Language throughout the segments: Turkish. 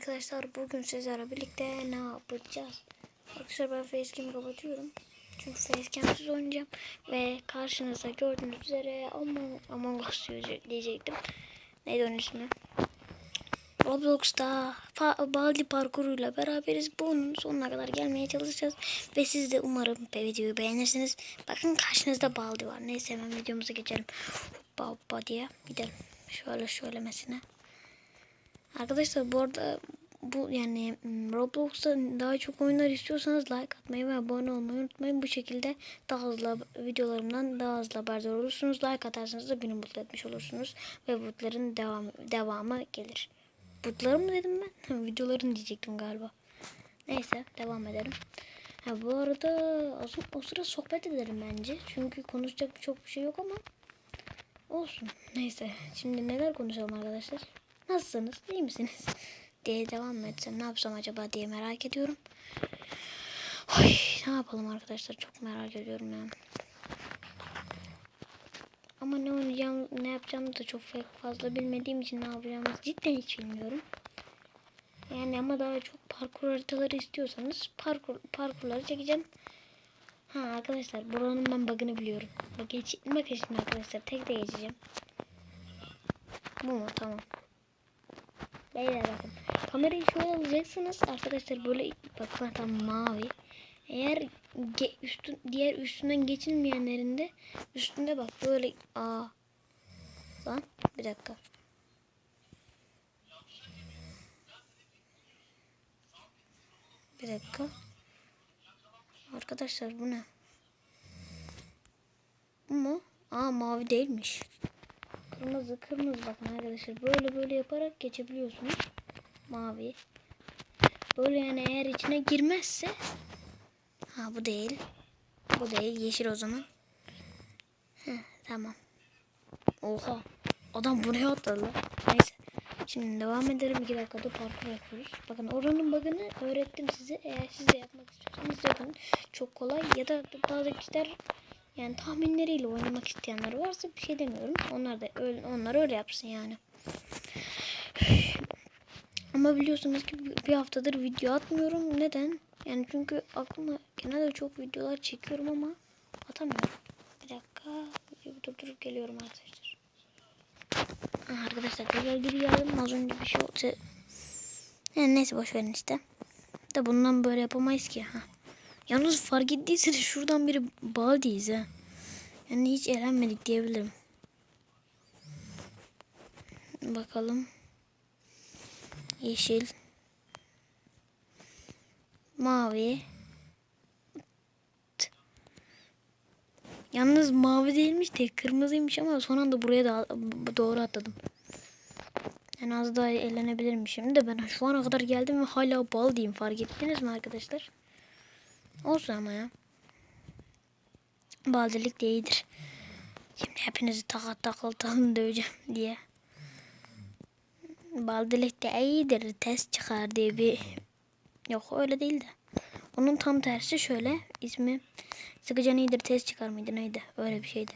arkadaşlar bugün sizlerle birlikte ne yapacağız? Arkadaşlar ben facecam'ı kapatıyorum. Çünkü facecam'sız oynayacağım. Ve karşınızda gördüğünüz üzere Among, Among Us diyecektim. Neydi onun ismi? Roblox'ta Baldi parkuruyla beraberiz. Bunun sonuna kadar gelmeye çalışacağız. Ve siz de umarım videoyu beğenirsiniz. Bakın karşınızda Baldi var. Neyse hemen videomuza geçelim. Hoppa hoppa diye gidelim. Şöyle şöylemesine. Arkadaşlar bu arada bu yani mm, Roblox'ta daha çok oyunlar istiyorsanız like atmayı ve abone olmayı unutmayın. Bu şekilde daha hızlı videolarımdan daha hızlı haberdar olursunuz. Like atarsanız da beni mutlu etmiş olursunuz. Ve butların devam, devamı gelir. Butları mı dedim ben? Videoların diyecektim galiba. Neyse devam edelim. Ha, bu arada o, o sıra sohbet edelim bence. Çünkü konuşacak çok bir şey yok ama olsun. Neyse şimdi neler konuşalım arkadaşlar. Nasılsınız? İyi misiniz? diye devam etsem ne yapsam acaba diye merak ediyorum. Ay, ne yapalım arkadaşlar çok merak ediyorum yani. Ama ne oynayacağım, ne yapacağımı da çok fazla bilmediğim için ne yapacağımı cidden hiç bilmiyorum. Yani ama daha çok parkur haritaları istiyorsanız parkur parkurları çekeceğim. Ha arkadaşlar buranın ben bug'ını biliyorum. Bak geç, arkadaşlar tek de geçeceğim. Bu mu? Tamam. Beyler bakın. Kamerayı şöyle alacaksınız. Arkadaşlar böyle bak zaten mavi. Eğer üstün, diğer üstünden geçilmeyenlerinde üstünde bak böyle aa lan bir dakika. Bir dakika. Arkadaşlar bu ne? Bu mu? Aa mavi değilmiş. Kırmızı kırmızı bakın arkadaşlar. Böyle böyle yaparak geçebiliyorsunuz. Mavi. Böyle yani eğer içine girmezse Ha bu değil. Bu değil. Yeşil o zaman. Heh, tamam. Oha. Adam buraya atladı. Neyse. Şimdi devam edelim. 2 dakikada parkur yapıyoruz. Bakın oranın bug'ını öğrettim size. Eğer siz de yapmak istiyorsanız yapın. Çok kolay. Ya da bazı kişiler yani tahminleriyle oynamak isteyenler varsa bir şey demiyorum. Onlar da öyle, onlar öyle yapsın yani. Ama biliyorsunuz ki bir haftadır video atmıyorum. Neden? Yani çünkü aklıma genelde çok videolar çekiyorum ama atamıyorum. Bir dakika. Videoyu durdurup geliyorum arkadaşlar. Aa, arkadaşlar tekrar geri geldim. Az önce bir şey oldu. Yani neyse boş verin işte. De bundan böyle yapamayız ki. Ha. Yalnız fark ettiyseniz şuradan biri Baldi'yiz ha. Yani hiç eğlenmedik diyebilirim. Bakalım. Yeşil. Mavi. Yalnız mavi değilmiş de kırmızıymış ama son anda buraya da doğru atladım. En az daha eğlenebilirmişim de ben şu ana kadar geldim ve hala bal diyeyim fark ettiniz mi arkadaşlar? Olsun ama ya. Baldilik de iyidir. Şimdi hepinizi takat takaltalım döveceğim diye. Baldilik de iyidir. Test çıkar diye bir... Yok öyle değil de. Onun tam tersi şöyle. ismi Sıkıcan iyidir test çıkar mıydı neydi? Öyle bir şeydi.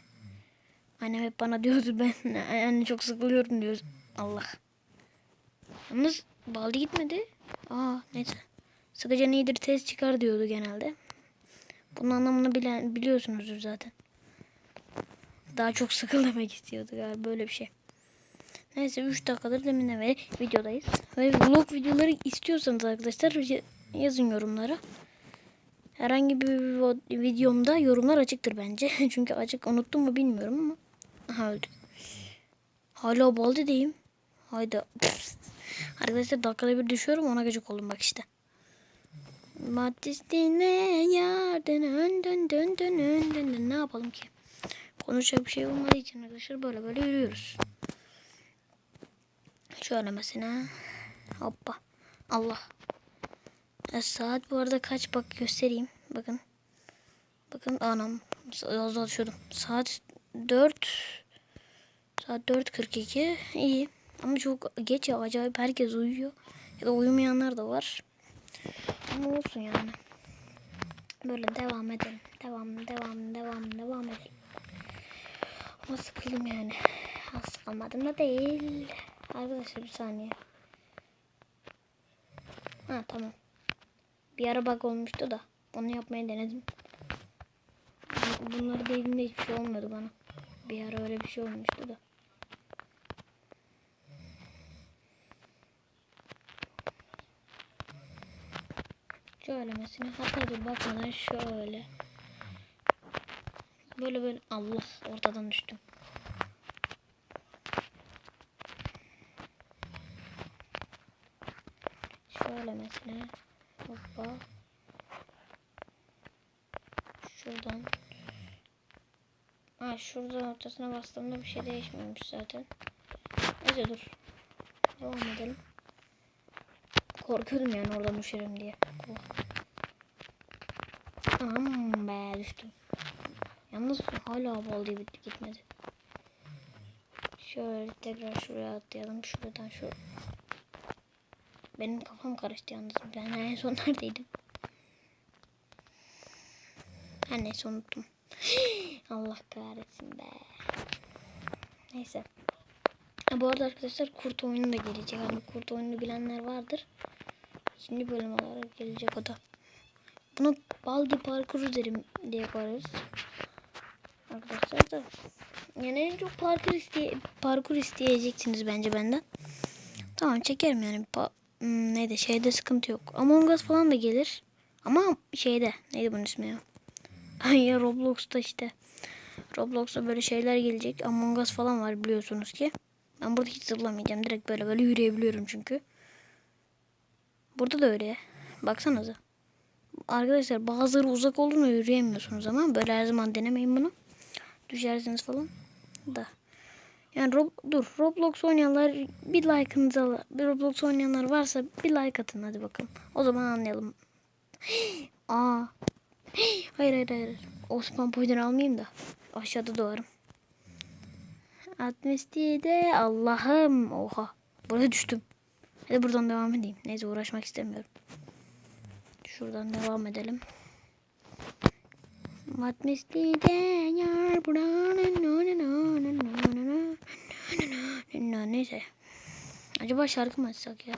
Annem hep bana diyordu ben anne çok sıkılıyorum diyor. Allah. Yalnız baldi gitmedi. Aa neyse. Sıkıcan iyidir test çıkar diyordu genelde. Bunun anlamını bilen, biliyorsunuzdur zaten. Daha çok sıkıl demek istiyordu galiba böyle bir şey. Neyse 3 dakikadır deminden beri videodayız. Ve vlog videoları istiyorsanız arkadaşlar yazın yorumlara. Herhangi bir videomda yorumlar açıktır bence. Çünkü açık unuttum mu bilmiyorum ama. Aha öldü. Hala baldi Hayda. Arkadaşlar dakikada bir düşüyorum ona gıcık oldum bak işte. Maddesine yardım dön dön dön dön dön dön ne yapalım ki? Konuşacak bir şey olmadığı için arkadaşlar böyle böyle yürüyoruz. Şöyle mesela. Hoppa. Allah. Ya saat bu arada kaç bak göstereyim. Bakın. Bakın anam. Az daha düşüyordum. Saat 4 Saat 4.42 iyi. Ama çok geç ya acayip herkes uyuyor. Ya da uyumayanlar da var. Ama olsun yani. Böyle devam edelim. Devam, devam, devam, devam edelim. Ama sıkıldım yani. Az sıkılmadım da değil. Arkadaşlar bir saniye. Ha tamam. Bir ara bug olmuştu da onu yapmaya denedim. Bunları dediğimde hiçbir şey olmadı bana. Bir ara öyle bir şey olmuştu da. Şöyle mesela hatta dur bakmadan şöyle. Böyle böyle Allah ortadan düştüm. Şöyle mesela. Hoppa. Şuradan. Ha şuradan ortasına bastığımda bir şey değişmiyormuş zaten. Neyse dur. Devam edelim. Korkuyordum yani oradan düşerim diye. Aman be düştüm. Yalnız hala bal diye bitti gitmedi. Şöyle tekrar şuraya atlayalım. Şuradan şu. Benim kafam karıştı yalnız. Ben en son neredeydim? Her neyse unuttum. Allah kahretsin be. Neyse. Ha, bu arada arkadaşlar kurt oyunu da gelecek. Hani kurt oyunu bilenler vardır. İkinci bölüm olarak gelecek o da. Bunu Baldi parkuru derim diye koyarız. Arkadaşlar da yani en çok parkur isteye parkur isteyeceksiniz bence benden. Tamam çekerim yani. Pa hmm, neydi şeyde sıkıntı yok. Among Us falan da gelir. Ama şeyde neydi bunun ismi ya? Ya Roblox'ta işte. Roblox'ta böyle şeyler gelecek. Among Us falan var biliyorsunuz ki. Ben burada hiç zıplamayacağım. Direkt böyle böyle yürüyebiliyorum çünkü. Burada da öyle. Baksanıza. Arkadaşlar bazıları uzak olduğunu yürüyemiyorsunuz ama böyle her zaman denemeyin bunu. Düşersiniz falan. Da. Yani Rob dur Roblox oynayanlar bir like'ınızı. Bir Roblox oynayanlar varsa bir like atın hadi bakalım. O zaman anlayalım. Aa. Hayır hayır hayır. O spam pointer'ı almayayım da. Aşağıda doğarım. 67 Allah'ım. Oha. Buraya düştüm. Hadi buradan devam edeyim. Neyse uğraşmak istemiyorum. Şuradan devam edelim. 67 yar Neyse. Acaba şarkı mı açsak ya?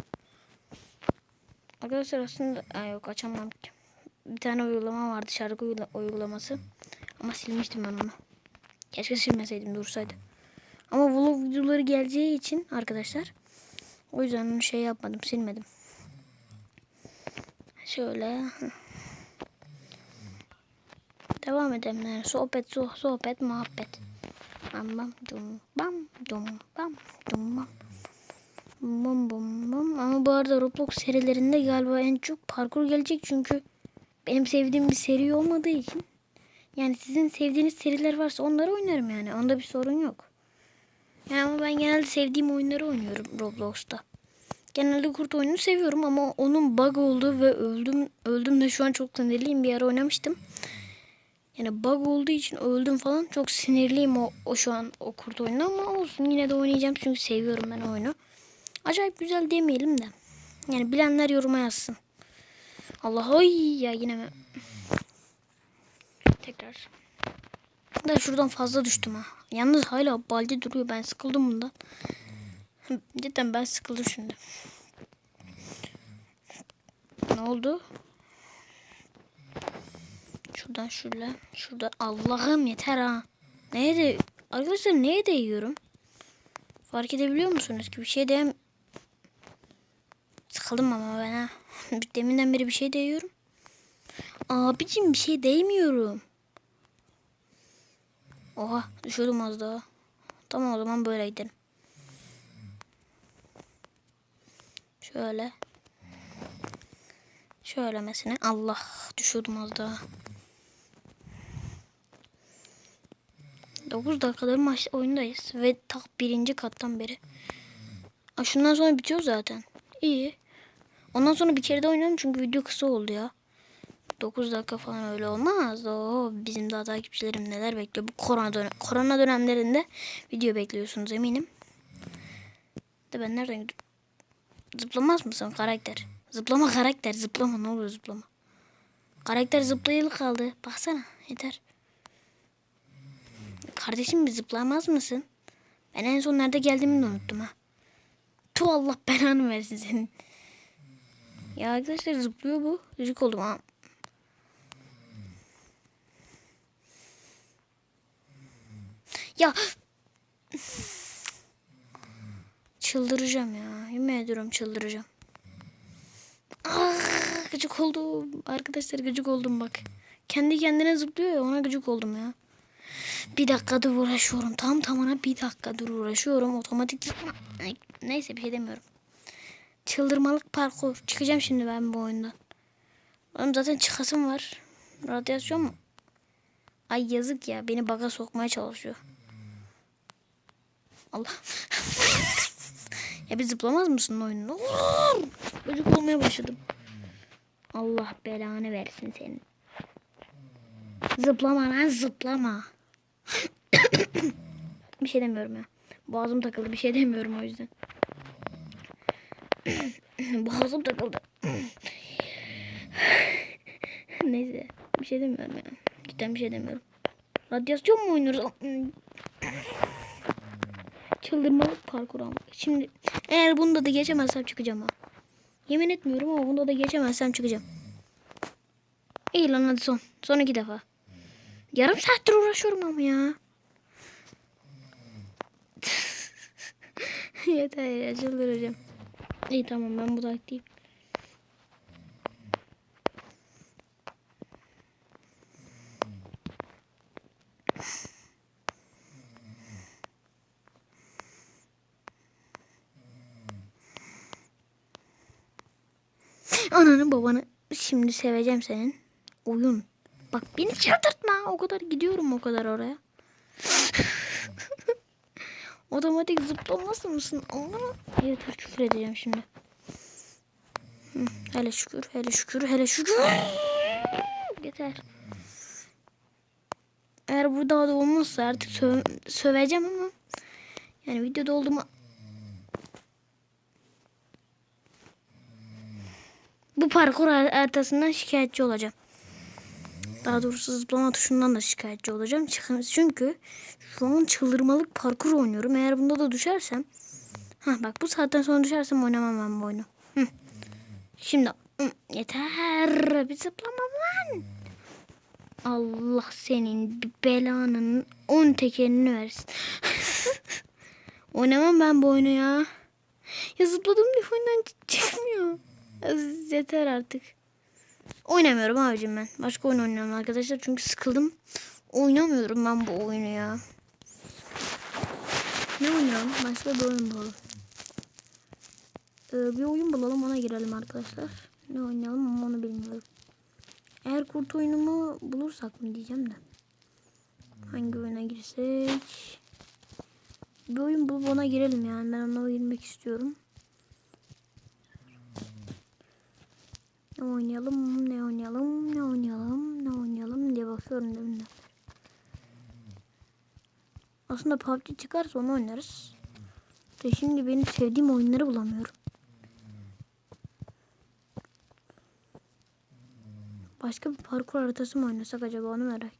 Arkadaşlar aslında Aa, yok açamam. Bir tane uygulama vardı şarkı uygula- uygulaması. Ama silmiştim ben onu. Keşke silmeseydim dursaydı. Ama vlog videoları geleceği için arkadaşlar o yüzden onu şey yapmadım silmedim. Şöyle. Devam edelim. Sohbet, soh sohbet, muhabbet. Bam bam dum bam dum bam dum bam. Bum bum bum. Ama bu arada Roblox serilerinde galiba en çok parkur gelecek çünkü benim sevdiğim bir seri olmadığı için. Yani sizin sevdiğiniz seriler varsa onları oynarım yani. Onda bir sorun yok. Yani ama ben genelde sevdiğim oyunları oynuyorum Roblox'ta. Genelde kurt oyununu seviyorum ama onun bug olduğu ve öldüm öldüm de şu an çok sinirliyim. Bir ara oynamıştım. Yani bug olduğu için öldüm falan. Çok sinirliyim o, o şu an o kurt oyunu ama olsun yine de oynayacağım çünkü seviyorum ben oyunu. Acayip güzel demeyelim de. Yani bilenler yoruma yazsın. Allah ay ya yine mi? Tekrar. Da şuradan fazla düştüm ha. Yalnız hala baldi duruyor. Ben sıkıldım bundan. Cidden ben sıkıldım şimdi. Ne oldu? Şuradan şöyle. Şurada Allah'ım yeter ha. Neye de arkadaşlar neye değiyorum? Fark edebiliyor musunuz ki bir şey değem Sıkıldım ama ben ha. Deminden beri bir şey değiyorum. Abicim bir şey değmiyorum. Oha düşüyordum az daha. Tamam o zaman böyle gidelim. Şöyle. Şöyle mesela. Allah düşüyordum az daha. 9 dakikadır maç oyundayız ve tak birinci kattan beri. Aa, şundan sonra bitiyor zaten. İyi. Ondan sonra bir kere de oynarım çünkü video kısa oldu ya. 9 dakika falan öyle olmaz. Oo, bizim daha takipçilerim neler bekliyor. Bu korona, dönem korona dönemlerinde video bekliyorsunuz eminim. De ben nereden gidiyorum? Zıplamaz mısın karakter? Zıplama karakter. Zıplama ne olur zıplama. Karakter zıplayalı kaldı. Baksana yeter. Kardeşim bir zıplamaz mısın? Ben en son nerede geldiğimi de unuttum ha. Tu Allah belanı versin senin. Ya arkadaşlar zıplıyor bu. Gıcık oldum ha. Ya çıldıracağım ya. Yemin ediyorum çıldıracağım. Ah, gıcık oldum. Arkadaşlar gıcık oldum bak. Kendi kendine zıplıyor ya ona gıcık oldum ya. Bir dakikadır uğraşıyorum. Tam tamına bir dakikadır uğraşıyorum. Otomatik Neyse bir şey demiyorum. Çıldırmalık parkur. Çıkacağım şimdi ben bu oyundan. Oğlum zaten çıkasım var. Radyasyon mu? Ay yazık ya. Beni baga sokmaya çalışıyor. Allah. ya bir zıplamaz mısın oyunun? Çocuk olmaya başladım. Allah belanı versin senin. Zıplama lan zıplama. bir şey demiyorum ya. Boğazım takıldı bir şey demiyorum o yüzden. Boğazım takıldı. Neyse bir şey demiyorum ya. Cidden bir şey demiyorum. Radyasyon mu oynuyoruz? Çıldırmalık parkur ama. Şimdi eğer bunda da geçemezsem çıkacağım ha. Yemin etmiyorum ama bunda da geçemezsem çıkacağım. İyi lan hadi son. Son iki defa. Yarım saattir uğraşıyorum ama ya. Yeter ya çıldıracağım. İyi tamam ben bu taktiğim. Ananı babanı şimdi seveceğim senin. Oyun. Bak beni çıldırtma. O kadar gidiyorum o kadar oraya. Otomatik zıplaması mısın? Anlama. Yeter küfür edeceğim şimdi. Hele şükür, hele şükür, hele şükür. Yeter. Eğer bu daha da olmazsa artık sö- söveceğim ama yani videoda olduğumu parkur har- haritasından şikayetçi olacağım. Daha doğrusu zıplama tuşundan da şikayetçi olacağım. Çünkü şu an çıldırmalık parkur oynuyorum. Eğer bunda da düşersem. ha bak bu saatten sonra düşersem oynamam ben bu oyunu. Hı. Şimdi hı, yeter. Bir zıplamam lan. Allah senin belanın on tekerini versin. oynamam ben bu oyunu ya. Ya zıpladım diye oyundan çıkmıyor. Yeter artık. Oynamıyorum abicim ben. Başka oyun oynuyorum arkadaşlar çünkü sıkıldım. Oynamıyorum ben bu oyunu ya. Ne oynayalım? Başka bir oyun bulalım. Ee, bir oyun bulalım ona girelim arkadaşlar. Ne oynayalım ama onu bilmiyorum. Eğer kurt oyunumu bulursak mı diyeceğim de. Hangi oyuna girsek? Bir oyun bulup ona girelim yani. Ben ona girmek istiyorum. Ne oynayalım, ne oynayalım, ne oynayalım, ne oynayalım diye bakıyorum deminden. Aslında PUBG çıkarsa onu oynarız. De şimdi benim sevdiğim oyunları bulamıyorum. Başka bir parkur haritası mı oynasak acaba onu merak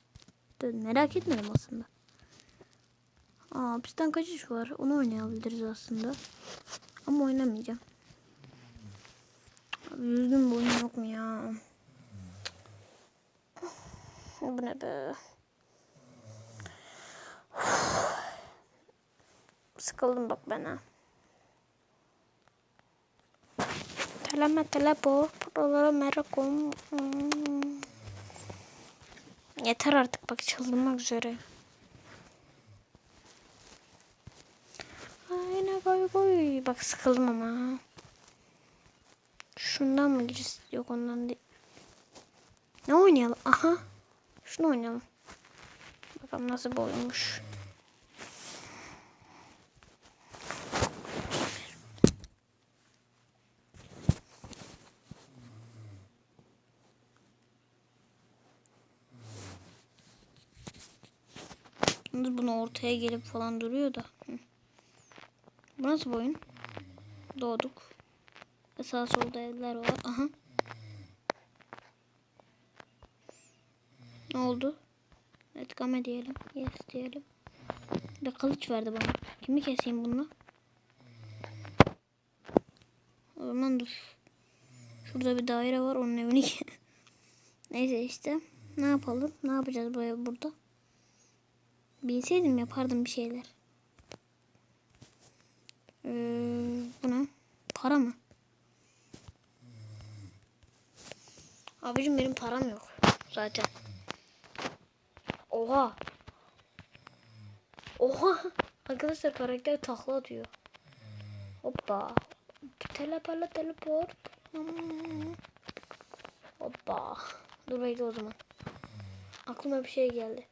merak etmedim aslında. Aa, hapisten kaçış var. Onu oynayabiliriz aslında. Ama oynamayacağım. Düzgün bir yok mu ya? Bu ne be? Sıkıldım bak ben ha. Teleme telepo. Buralara merakom. Hmm. Yeter artık bak çıldırmak üzere. Aynen koy koy. Bak sıkıldım ama. Şundan mı gireceğiz? Yok ondan değil. Ne oynayalım? Aha. Şunu oynayalım. Bakalım nasıl bir oyunmuş. Bunu ortaya gelip falan duruyor da. Bu nasıl bir oyun? Doğduk. Sağ solda evler var. Aha. Ne oldu? Evet game diyelim. Yes diyelim. Bir de kılıç verdi bana. Kimi keseyim bununla? O zaman dur. Şurada bir daire var onun evini. Neyse işte. Ne yapalım? Ne yapacağız bu burada? Bilseydim yapardım bir şeyler. Ee, bu? Para mı? Abicim benim param yok. Zaten. Oha. Oha. Arkadaşlar karakter takla atıyor. Hoppa. Telepala teleport. Hoppa. Dur bekle o zaman. Aklıma bir şey geldi.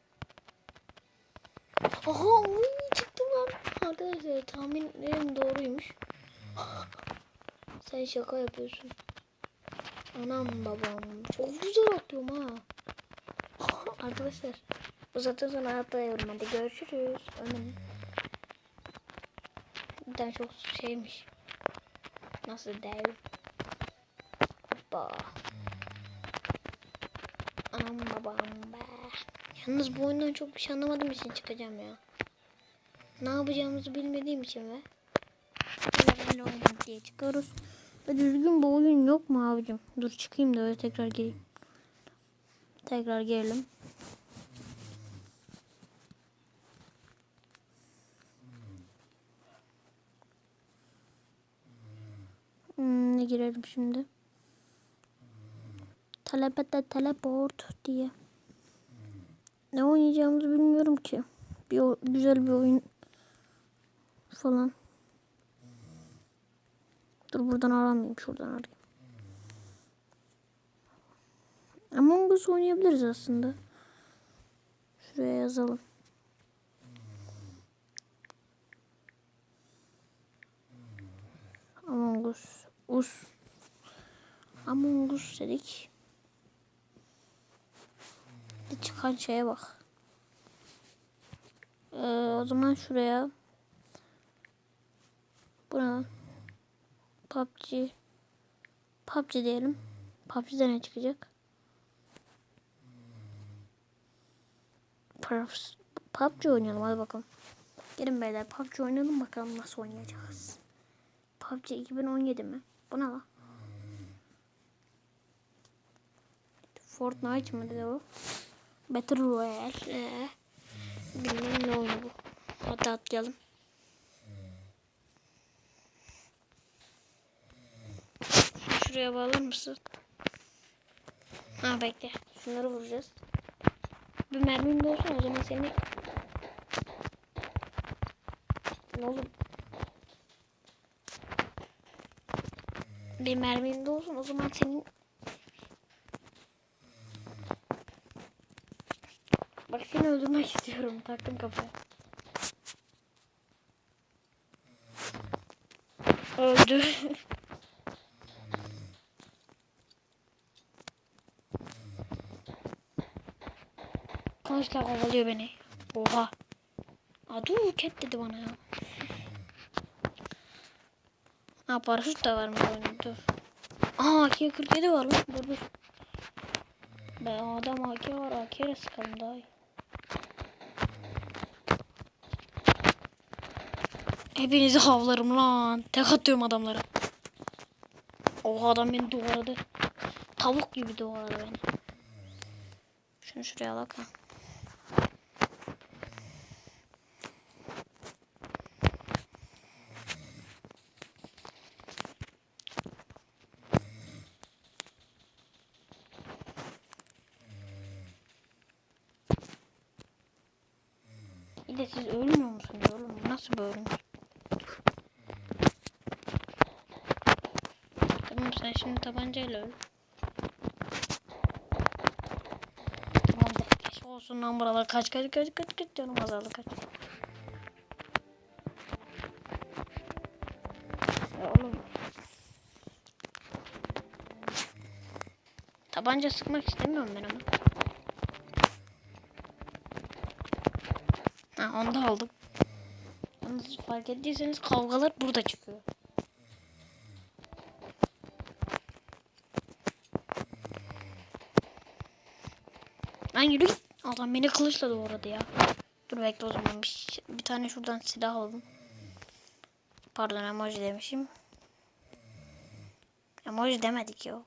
Aha uy, çıktım lan. Arkadaşlar tahminlerim doğruymuş. Sen şaka yapıyorsun. Anam babam. Çok güzel atıyorum ha. Arkadaşlar uzatın sonra atlayalım hadi görüşürüz. Önüm. Bir tane çok şeymiş. Nasıl dev. Hoppa. Anam babam be. Yalnız bu oyundan çok bir şey anlamadığım için çıkacağım ya. Ne yapacağımızı bilmediğim için ve. Böyle diye çıkıyoruz. Ve düzgün bir oyun yok mu abicim? Dur çıkayım da öyle tekrar gireyim. Tekrar girelim. Hmm, ne girelim şimdi? Telepete teleport diye. Ne oynayacağımızı bilmiyorum ki. Bir güzel bir oyun falan. Dur buradan aramayayım. Şuradan arayayım. Among Us oynayabiliriz aslında. Şuraya yazalım. Among Us. Us. Among Us dedik. Bir çıkan şeye bak. Ee, o zaman şuraya. Buna. PUBG. PUBG diyelim. PUBG'de ne çıkacak? PUBG oynayalım hadi bakalım. Gelin beyler PUBG oynayalım bakalım nasıl oynayacağız. PUBG 2017 mi? Bu ne lan? Fortnite mı dedi o? Battle Royale. Ee, bilmem ne oyunu bu. Hadi atlayalım. Şunu Şuraya bağlar mısın? Ha bekle. Şunları vuracağız. Bir mermim de olsun o zaman seni... Ne oğlum? Bir mermim de olsun o zaman senin... Bak seni öldürmek istiyorum. Taktım kafaya. Öldü. Kılıçla kovalıyor beni. Oha. Aa dur ket dedi bana ya. Ha paraşüt de var mı oyunda dur. Aa AK-47 var lan dur dur. Be adam AK var AK ile sıkalım daha iyi. Hepinizi havlarım lan. Tek atıyorum adamlara. Oha adam beni doğradı. Tavuk gibi doğradı beni. Şunu şuraya alak. Bir de siz ölmüyor musunuz oğlum? Bu Nasıl bir ölüm? Tamam sen şimdi tabancayla öl. Tamam da geç olsun lan buralar kaç kaç kaç kaç kaç canım azaldı kaç. Ya oğlum. Tabanca sıkmak istemiyorum ben ama. Ha onu da aldım. Yalnız fark ettiyseniz kavgalar burada çıkıyor. Lan yürü git. Adam beni kılıçla doğradı ya. Dur bekle o zaman bir, bir tane şuradan silah alalım. Pardon emoji demişim. Emoji demedik ya.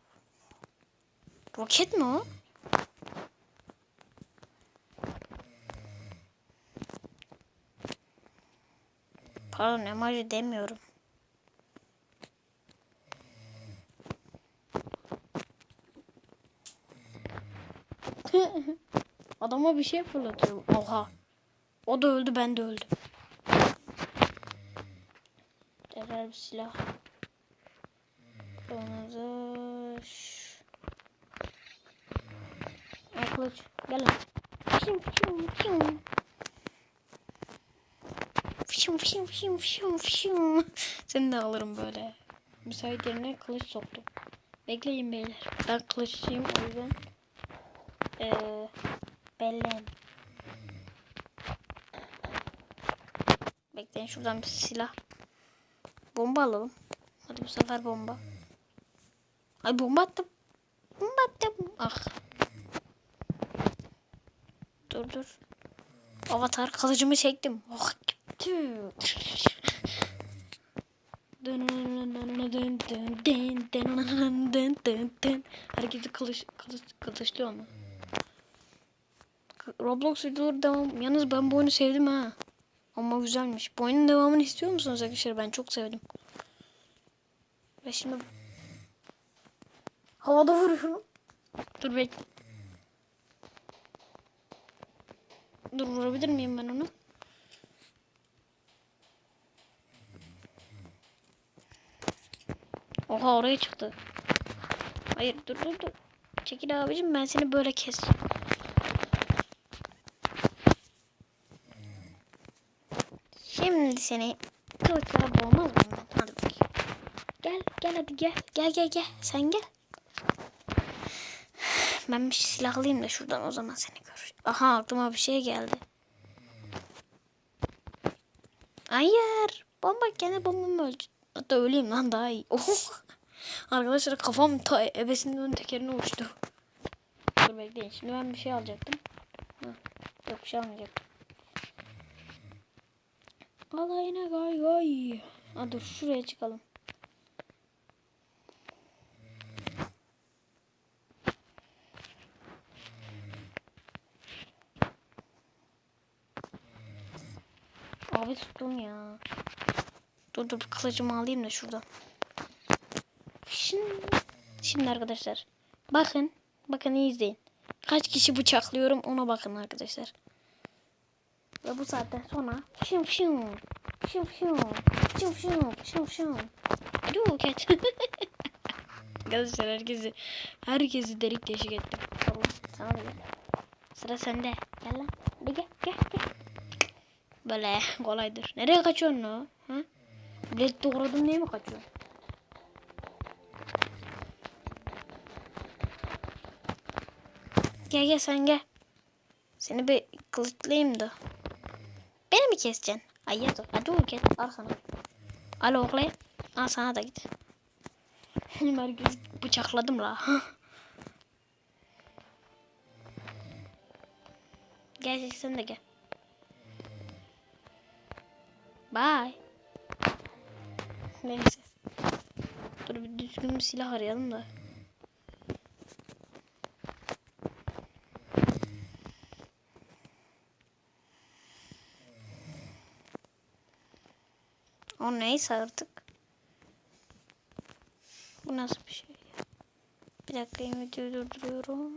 Roket mi o? Pardon emoji demiyorum. Adama bir şey fırlatıyorum. Oha. O da öldü ben de öldüm. Tekrar bir silah. Şş. Ay kılıç. Gel lan. Fişim fişim fişim. Fişim fişim fişim fişim fişim. Seni de alırım böyle. Müsait yerine kılıç soktum. Bekleyin beyler. Ben kılıççıyım o yüzden. Ee, bellen. Bekleyin şuradan bir silah. Bomba alalım. Hadi bu sefer bomba. Ay bomba attım. Bomba attım. Ah. Dur dur. Avatar kılıcımı çektim. Oh gitti. Herkesi kılıç, kılıç, kılıçlıyor mu? Roblox videoları devam. Yalnız ben bu oyunu sevdim ha. Ama güzelmiş. Bu oyunun devamını istiyor musunuz arkadaşlar? Ben çok sevdim. Ve şimdi havada vuruyorum. Dur bekle. Dur vurabilir miyim ben onu? Oha oraya çıktı. Hayır dur dur dur. Çekil abicim ben seni böyle kes. Şimdi seni kılıçlara boğmaz mıyım ben? Hadi bakayım. Gel gel hadi gel. Gel gel gel. Sen gel. Ben bir silahlayayım da şuradan o zaman seni gör. Aha aklıma bir şey geldi. Hayır. Bomba gene bombamı öldü. Hatta öleyim lan daha iyi. Oh. Arkadaşlar kafam ta ebesinin tekerine uçtu. Dur bekleyin. Şimdi ben bir şey alacaktım. Hı. Yok bir şey almayacaktım. Alayına gay gay. Ha dur şuraya çıkalım. Abi tuttum ya. Dur dur kılıcımı alayım da şuradan. Şimdi, şimdi arkadaşlar. Bakın. Bakın iyi izleyin. Kaç kişi bıçaklıyorum ona bakın arkadaşlar. Ve bu saatten sonra fışım fışım fışım fışım fışım fışım fışım Dur kaç. arkadaşlar herkesi herkesi delik deşik ettim. Tamam sana da gel. Sıra sende. Gel lan. Hadi gel gel gel. Böyle kolaydır. Nereye kaçıyorsun o? Ha? Bilet doğradım diye mi kaçıyorsun? Gel gel sen gel. Seni bir kılıçlayayım da. Beni mi keseceksin? Ay ya dur. Hadi oğlum gel. Al sana. Al oğlum. Al sana da git. Herkes bıçakladım la. gel sen de gel. Bye. Neyse. Dur bir düzgün bir silah arayalım da. O neyse artık. Bu nasıl bir şey? Bir dakika videoyu durduruyorum.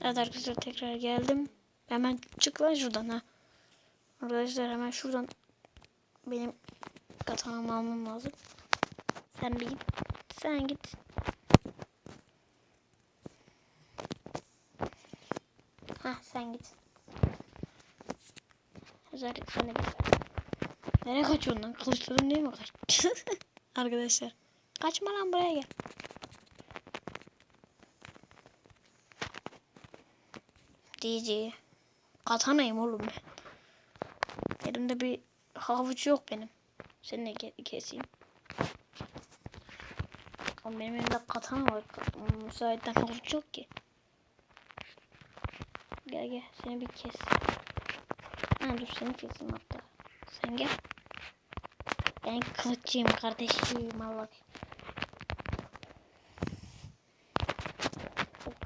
Evet arkadaşlar tekrar geldim. Hemen çık lan şuradan ha. Arkadaşlar hemen şuradan benim katanamı almam lazım. Sen bir git. Sen git. Ha sen git. Güzel sen de git. Nereye kaçıyorsun lan? Kılıçların değil mi kaç? Arkadaşlar. Kaçma lan buraya gel. DJ. Katanayım oğlum ben. Elimde bir havuç yok benim. Seninle ke keseyim. Ama benim elimde katana var. Müsaitten havuç yok ki. Gel gel seni bir kes. Ha dur seni keseyim hatta. Sen gel. Ben kılıççıyım kardeşim Allah.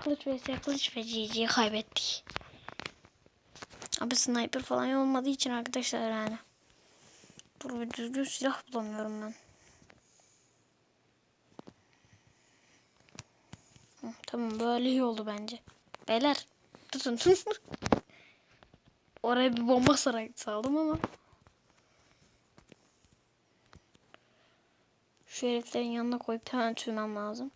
Kılıç vs kılıç ve GG'yi kaybettik. Abi sniper falan olmadığı için arkadaşlar yani. Dur bir düzgün silah bulamıyorum ben. Tamam böyle iyi oldu bence. Beyler tutun. Oraya bir bomba saray saldım ama. Şu heriflerin yanına koyup hemen tüymem lazım.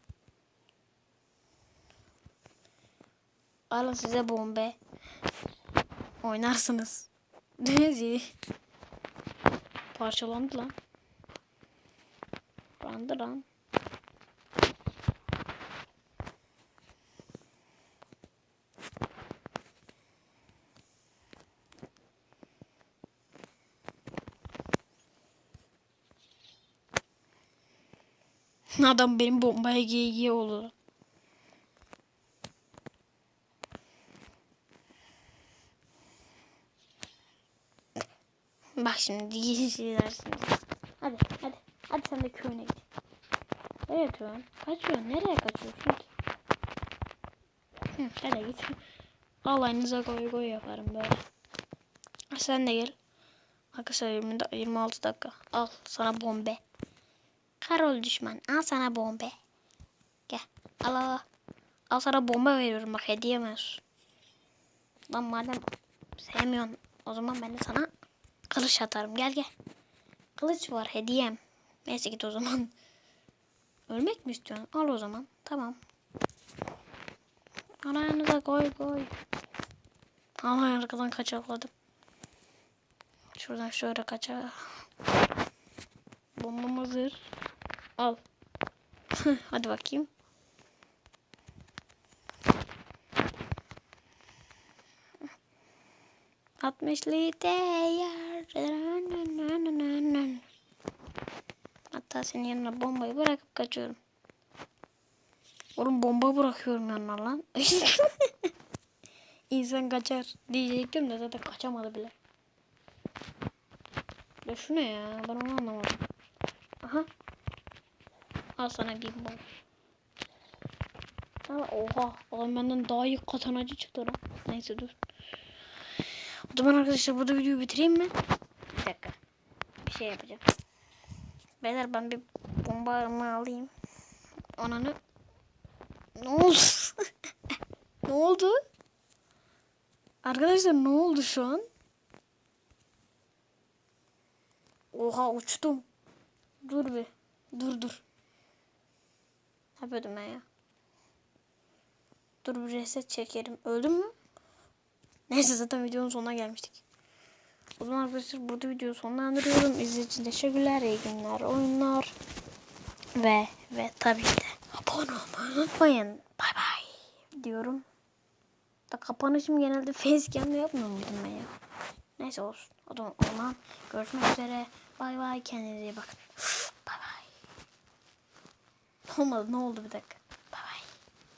Alın size bombe. Oynarsınız. Neyse. Parçalandı lan. Randı lan. Adam benim bombaya giye oldu. Bak şimdi giysilersiniz. Hadi hadi. Hadi sen de köyüne git. Nereye atıyorsun? Kaçıyorsun. Nereye kaçıyorsun ki? Hı, hadi git. Alayınıza koy koy yaparım böyle. Sen de gel. Arkadaşlar 20, da- 26 dakika. Al sana bombe. Karol düşman. Al sana bombe. Gel. Al al al. Sana bomba veriyorum bak hediye olsun? Lan madem sevmiyorsun o zaman ben de sana kılıç atarım. Gel gel. Kılıç var hediyem. Neyse git o zaman. Ölmek mi istiyorsun? Al o zaman. Tamam. Ananıza koy koy. Ama arkadan kaçakladım. Şuradan şöyle kaça. Bombam hazır. Al. Hadi bakayım. Altmışlı değer. Hatta senin yanına bombayı bırakıp kaçıyorum. Oğlum bomba bırakıyorum yanına lan. İnsan kaçar diyecektim de zaten kaçamadı bile. Ya şu ne ya? Ben onu anlamadım. Aha. Al sana bomba. Ama oha. Adam benden daha iyi katanacı çıktı lan. Neyse dur. O zaman arkadaşlar burada videoyu bitireyim mi? Bir dakika. Bir şey yapacağım. Beyler ben bir bomba alayım. Ananı. Ne oldu? ne oldu? Arkadaşlar ne oldu şu an? Oha uçtum. Dur bir. Dur dur. Ben ya? Dur bir reset çekelim. Öldüm mü? Neyse zaten videonun sonuna gelmiştik. O zaman arkadaşlar burada videoyu sonlandırıyorum. İzlediğiniz için teşekkürler. İyi günler, oyunlar. Ve ve tabii ki de abone olmayı unutmayın. Bay bay diyorum. Da kapanışım genelde facecam'le yapmıyor muydum ben ya? Neyse olsun. O zaman görüşmek üzere. Bay bay. Kendinize iyi bakın. Bay bay. Olmadı ne oldu bir dakika.